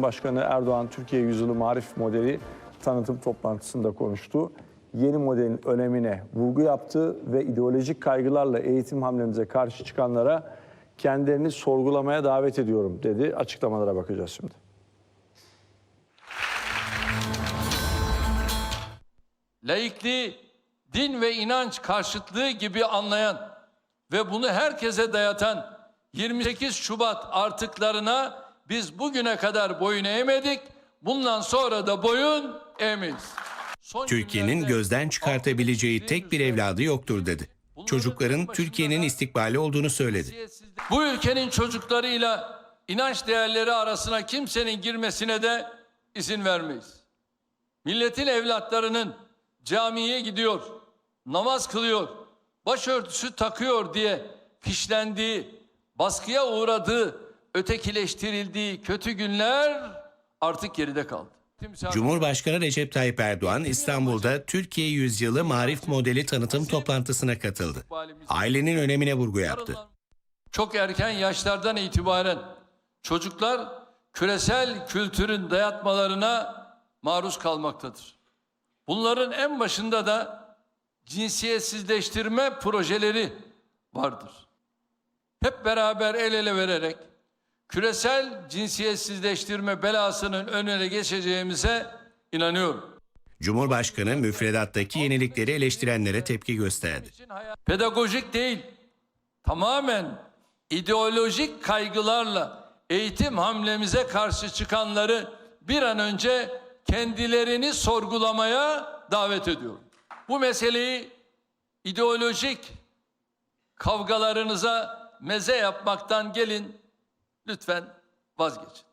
Cumhurbaşkanı Erdoğan Türkiye Yüzyılı Marif Modeli tanıtım toplantısında konuştu. Yeni modelin önemine vurgu yaptı ve ideolojik kaygılarla eğitim hamlemize karşı çıkanlara kendilerini sorgulamaya davet ediyorum dedi. Açıklamalara bakacağız şimdi. laikliği din ve inanç karşıtlığı gibi anlayan ve bunu herkese dayatan 28 Şubat artıklarına biz bugüne kadar boyun eğmedik. Bundan sonra da boyun eğmeyiz. Türkiye'nin gözden çıkartabileceği tek bir evladı yoktur dedi. Çocukların Türkiye'nin istikbali olduğunu söyledi. Bu ülkenin çocuklarıyla inanç değerleri arasına kimsenin girmesine de izin vermeyiz. Milletin evlatlarının camiye gidiyor, namaz kılıyor, başörtüsü takıyor diye fişlendiği, baskıya uğradığı, ötekileştirildiği kötü günler artık geride kaldı. Cumhurbaşkanı Recep Tayyip Erdoğan İstanbul'da Türkiye Yüzyılı Marif Modeli tanıtım toplantısına katıldı. Ailenin önemine vurgu yaptı. Çok erken yaşlardan itibaren çocuklar küresel kültürün dayatmalarına maruz kalmaktadır. Bunların en başında da cinsiyetsizleştirme projeleri vardır. Hep beraber el ele vererek küresel cinsiyetsizleştirme belasının önüne geçeceğimize inanıyorum. Cumhurbaşkanı müfredattaki yenilikleri eleştirenlere tepki gösterdi. pedagojik değil, tamamen ideolojik kaygılarla eğitim hamlemize karşı çıkanları bir an önce kendilerini sorgulamaya davet ediyorum. Bu meseleyi ideolojik kavgalarınıza meze yapmaktan gelin lütfen vazgeçin.